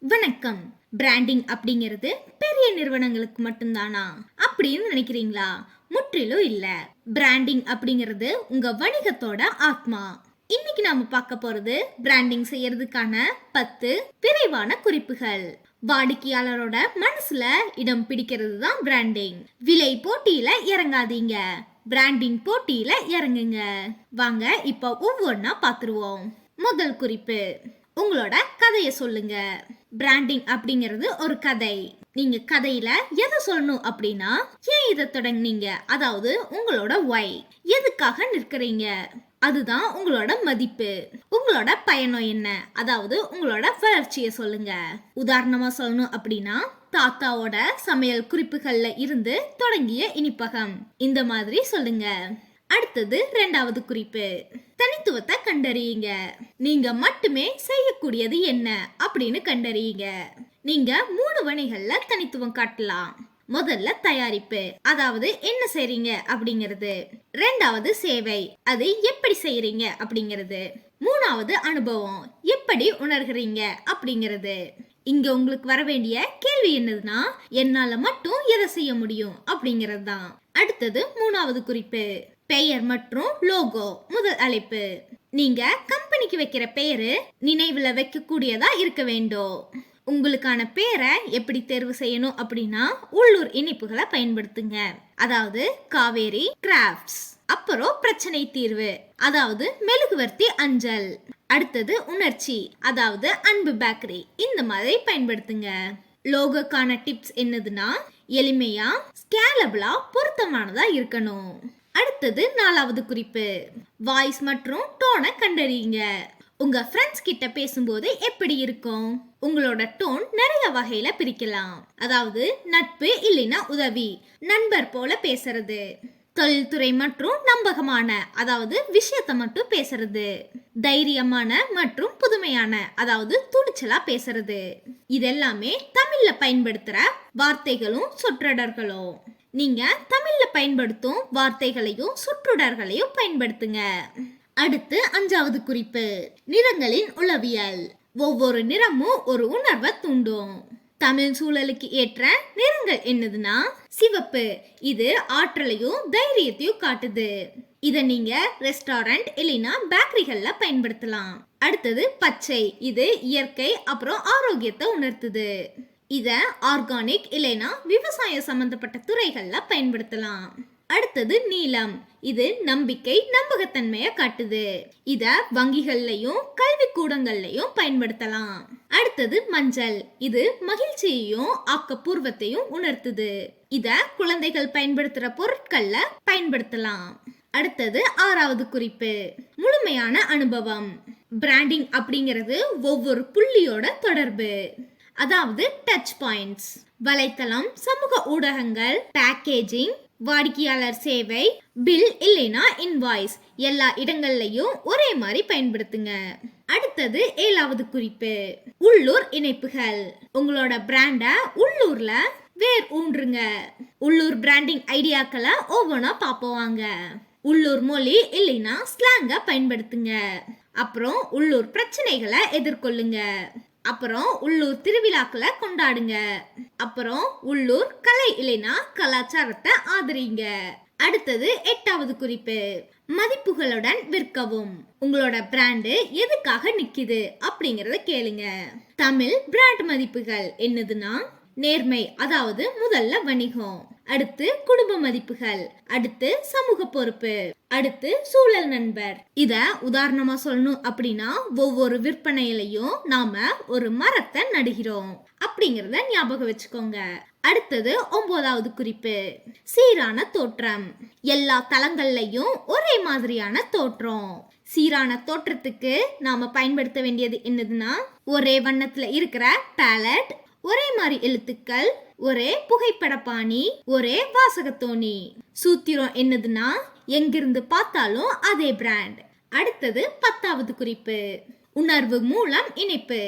வணக்கம். பிராண்டிங் அப்படிங்கிறது பெரிய நிறுவனங்களுக்கு மட்டும்தானா? அப்படின்னு நினைக்கிறீங்களா? முற்றிலும் இல்ல. பிராண்டிங் அப்படிங்கிறது உங்க வணிகத்தோட ஆத்மா. இன்னைக்கு நாம பார்க்க போறது பிராண்டிங் செய்யறதுக்கான பத்து விரைவான குறிப்புகள். வாடிக்கையாளரோட மனசுல இடம் பிடிக்கிறது தான் பிராண்டிங். விலை போட்டியில இறங்காதீங்க. பிராண்டிங் போட்டியில இறங்குங்க. வாங்க இப்போ ஒவ்வொன்றா பார்த்துருவோம் முதல் குறிப்பு. உங்களோட கதையை சொல்லுங்க. பிராண்டிங் அப்படிங்கிறது ஒரு கதை. நீங்க கதையில எதை சொல்லணும் அப்படின்னா ஏன் இதை தொடங்குனீங்க? அதாவது உங்களோட ஒய் எதுக்காக நிற்கிறீங்க? அதுதான் உங்களோட மதிப்பு. உங்களோட பயணம் என்ன? அதாவது உங்களோட வளர்ச்சியை சொல்லுங்க. உதாரணமா சொல்லணும் அப்படின்னா தாத்தாவோட சமையல் குறிப்புகள்ல இருந்து தொடங்கிய இனிப்பகம். இந்த மாதிரி சொல்லுங்க. அடுத்தது ரெண்டாவது குறிப்பு. தனித்துவத்தை கண்டறியுங்க. நீங்க மட்டுமே செய்யக்கூடியது என்ன அப்படின்னு கண்டறியுங்க. நீங்க மூணு வணிகள்ல தனித்துவம் காட்டலாம். முதல்ல தயாரிப்பு அதாவது என்ன செய்றீங்க அப்படிங்கிறது. ரெண்டாவது சேவை அது எப்படி செய்யறீங்க அப்படிங்கிறது. மூணாவது அனுபவம் எப்படி உணர்கிறீங்க அப்படிங்கிறது. இங்க உங்களுக்கு வர வேண்டிய கேள்வி என்னதுன்னா என்னால மட்டும் எதை செய்ய முடியும் அப்படிங்கிறது தான் அடுத்தது மூணாவது குறிப்பு. பெயர் மற்றும் லோகோ முதல் அழைப்பு. நீங்க கம்பெனிக்கு வைக்கிற பெயரு நினைவுல வைக்கக்கூடியதா இருக்க வேண்டும். உங்களுக்கான பேரை எப்படி தேர்வு செய்யணும் அப்படின்னா உள்ளூர் இனிப்புகளை பயன்படுத்துங்க. அதாவது காவேரி கிராஃப்ட்ஸ் அப்புறம் பிரச்சனை தீர்வு. அதாவது மெழுகுவர்த்தி அஞ்சல். அடுத்தது உணர்ச்சி. அதாவது அன்பு பேக்கரி. இந்த மாதிரி பயன்படுத்துங்க. லோகோக்கான டிப்ஸ் என்னதுன்னா எளிமையா ஸ்கேலபிளா பொருத்தமானதா இருக்கணும். அடுத்தது நாலாவது குறிப்பு. வாய்ஸ் மற்றும் டோனை கண்டறியுங்க. உங்க ஃப்ரெண்ட்ஸ் கிட்ட பேசும்போது எப்படி இருக்கும்? உங்களோட டோன் நிறைய வகையில பிரிக்கலாம். அதாவது நட்பு இல்லைன்னா உதவி நண்பர் போல பேசுறது தொழில்துறை மற்றும் நம்பகமான அதாவது விஷயத்த மட்டும் பேசுறது தைரியமான மற்றும் புதுமையான அதாவது துணிச்சலா பேசுறது. இதெல்லாமே தமிழ்ல பயன்படுத்துற வார்த்தைகளும் சொற்றொடர்களும். நீங்க தமிழ்ல பயன்படுத்தும் வார்த்தைகளையும் சுற்றுடர்களையும் பயன்படுத்துங்க. அடுத்து அஞ்சாவது குறிப்பு. நிறங்களின் உளவியல். ஒவ்வொரு நிறமும் ஒரு உணர்வை தூண்டும். தமிழ் சூழலுக்கு ஏற்ற நிறங்கள் என்னதுன்னா சிவப்பு. இது ஆற்றலையும் தைரியத்தையும் காட்டுது. இதை நீங்க ரெஸ்டாரண்ட் இல்லைன்னா பேக்கரிகள்ல பயன்படுத்தலாம். அடுத்தது பச்சை. இது இயற்கை அப்புறம் ஆரோக்கியத்தை உணர்த்துது. இதை ஆர்கானிக் இல்லைனா விவசாயம் சம்பந்தப்பட்ட துறைகளில் பயன்படுத்தலாம். அடுத்தது நீலம் இது நம்பிக்கை நம்பகத்தன்மையை காட்டுது. இத வங்கிகள்லயும் கல்வி கூடங்கள்லயும் பயன்படுத்தலாம். அடுத்தது மஞ்சள். இது மகிழ்ச்சியையும் ஆக்கப்பூர்வத்தையும் உணர்த்துது. இத குழந்தைகள் பயன்படுத்துற பொருட்கள்ல பயன்படுத்தலாம். அடுத்தது ஆறாவது குறிப்பு. முழுமையான அனுபவம். பிராண்டிங் அப்படிங்கிறது ஒவ்வொரு புள்ளியோட தொடர்பு. அதாவது டச் பாயிண்ட்ஸ் வலைத்தளம் சமூக ஊடகங்கள் பேக்கேஜிங் வாடிக்கையாளர் சேவை பில் இல்லைனா இன்வாய்ஸ் எல்லா இடங்கள்லையும் ஒரே மாதிரி பயன்படுத்துங்க. அடுத்தது ஏழாவது குறிப்பு. உள்ளூர் இணைப்புகள். உங்களோட பிராண்ட உள்ளூர்ல வேர் ஊன்றுங்க. உள்ளூர் பிராண்டிங் ஐடியாக்களை ஒவ்வொன்றா பார்ப்போவாங்க உள்ளூர் மொழி இல்லைன்னா ஸ்லாங்க பயன்படுத்துங்க. அப்புறம் உள்ளூர் பிரச்சனைகளை எதிர்கொள்ளுங்க. அப்புறம் உள்ளூர் திருவிழாக்களை கொண்டாடுங்க. அப்புறம் உள்ளூர் கலை இல்லைனா கலாச்சாரத்தை ஆதரிங்க. அடுத்தது எட்டாவது குறிப்பு. மதிப்புகளுடன் விற்கவும். உங்களோட பிராண்டு எதுக்காக நிக்குது அப்படிங்கறத கேளுங்க. தமிழ் பிராண்ட் மதிப்புகள் என்னதுன்னா நேர்மை அதாவது முதல்ல வணிகம். அடுத்து குடும்ப மதிப்புகள். அடுத்து சமூக பொறுப்பு. அடுத்து சூழல் நண்பர். இத உதாரணமா சொல்லணும் அப்படின்னா ஒவ்வொரு விற்பனையிலையும் நாம ஒரு மரத்தை நடுகிறோம். அப்படிங்கறத ஞாபகம் வச்சுக்கோங்க. அடுத்தது ஒன்பதாவது குறிப்பு. சீரான தோற்றம். எல்லா தளங்கள்லையும் ஒரே மாதிரியான தோற்றம். சீரான தோற்றத்துக்கு நாம பயன்படுத்த வேண்டியது என்னதுன்னா ஒரே வண்ணத்துல இருக்கிற பேலட் ஒரே மாதிரி எழுத்துக்கள் ஒரே புகைப்பட பாணி ஒரே வாசகத்தோணி. சூத்திரம் என்னதுன்னா எங்கிருந்து பார்த்தாலும் அதே பிராண்ட் அடுத்தது பத்தாவது குறிப்பு. உணர்வு மூலம் இணைப்பு.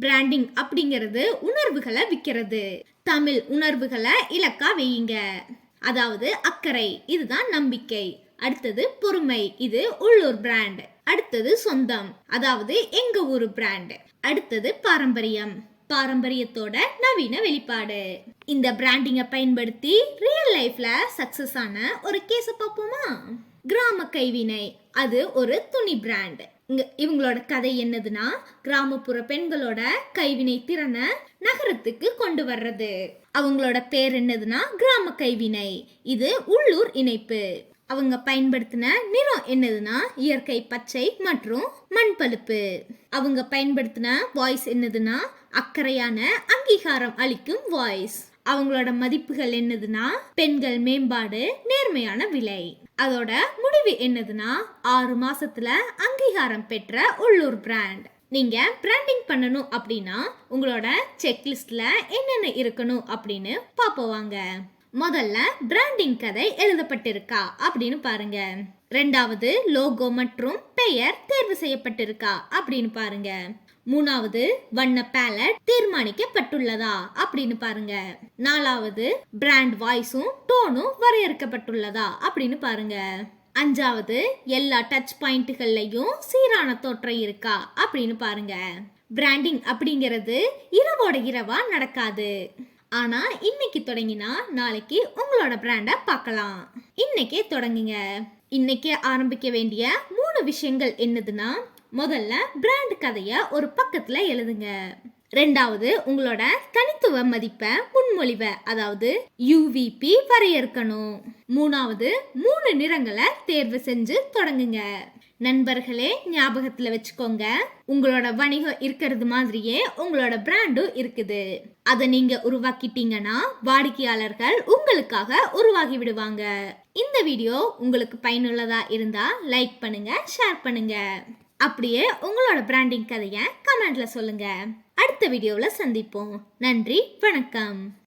பிராண்டிங் அப்படிங்கிறது உணர்வுகளை விற்கிறது. தமிழ் உணர்வுகளை இலக்கா வையுங்க. அதாவது அக்கறை இதுதான் நம்பிக்கை. அடுத்தது பொறுமை இது உள்ளூர் பிராண்ட் அடுத்தது சொந்தம் அதாவது எங்க ஊர் பிராண்ட் அடுத்தது பாரம்பரியம். பாரம்பரியத்தோட நவீன வெளிப்பாடு. இந்த பிராண்டிங்கை பயன்படுத்தி ரியல் லைஃப்ல சக்சஸ் ஆன ஒரு கேஸ பார்ப்போமா? கிராம கைவினை. அது ஒரு துணி பிராண்ட் இங்க இவங்களோட கதை என்னதுன்னா கிராமப்புற பெண்களோட கைவினை திறனை நகரத்துக்கு கொண்டு வர்றது. அவங்களோட பேர் என்னதுன்னா கிராம கைவினை. இது உள்ளூர் இணைப்பு. அவங்க பயன்படுத்தின நிறம் என்னதுன்னா இயற்கை பச்சை மற்றும் மண் பழுப்பு. அவங்க பயன்படுத்தின வாய்ஸ் என்னதுன்னா அக்கறையான அங்கீகாரம் அளிக்கும் வாய்ஸ் அவங்களோட மதிப்புகள் என்னதுன்னா பெண்கள் மேம்பாடு நேர்மையான விலை. அதோட முடிவு என்னதுன்னா ஆறு மாசத்துல அங்கீகாரம் பெற்ற உள்ளூர் பிராண்ட் நீங்க பிராண்டிங் பண்ணணும் அப்படின்னா உங்களோட செக்லிஸ்ட்ல என்னென்ன இருக்கணும் அப்படின்னு பாப்போவாங்க முதல்ல பிராண்டிங் கதை எழுதப்பட்டிருக்கா அப்படின்னு பாருங்க. ரெண்டாவது லோகோ மற்றும் பெயர் தேர்வு செய்யப்பட்டிருக்கா அப்படின்னு பாருங்க. மூணாவது வண்ண பேலட் தீர்மானிக்கப்பட்டுள்ளதா அப்படின்னு பாருங்க. நாலாவது பிராண்ட் வாய்ஸும் டோனும் வரையறுக்கப்பட்டுள்ளதா அப்படின்னு பாருங்க. அஞ்சாவது எல்லா டச் பாயிண்ட்டுகள்லையும் சீரான தோற்றம் இருக்கா அப்படின்னு பாருங்க. பிராண்டிங் அப்படிங்கிறது இரவோட இரவா நடக்காது. ஆனால் இன்னைக்கு தொடங்கினா நாளைக்கு உங்களோட பிராண்டை பார்க்கலாம். இன்னைக்கே தொடங்குங்க. இன்னைக்கே ஆரம்பிக்க வேண்டிய மூணு விஷயங்கள் என்னதுன்னா முதல்ல பிராண்ட் கதையை ஒரு பக்கத்தில் எழுதுங்க. ரெண்டாவது உங்களோட தனித்துவ மதிப்பை முன்மொழிவை அதாவது யூவிபி வரையறுக்கணும். மூணாவது மூணு நிறங்களை தேர்வு செஞ்சு தொடங்குங்க. நண்பர்களே ஞாபகத்துல வச்சுக்கோங்க. உங்களோட வணிகம் இருக்கிறது மாதிரியே உங்களோட பிராண்டும் இருக்குது. அதை நீங்க உருவாக்கிட்டீங்கன்னா வாடிக்கையாளர்கள் உங்களுக்காக உருவாகி விடுவாங்க. இந்த வீடியோ உங்களுக்கு பயனுள்ளதா இருந்தா லைக் பண்ணுங்க ஷேர் பண்ணுங்க. அப்படியே உங்களோட பிராண்டிங் கதையை கமெண்ட்ல சொல்லுங்க. அடுத்த வீடியோவில் சந்திப்போம். நன்றி வணக்கம்.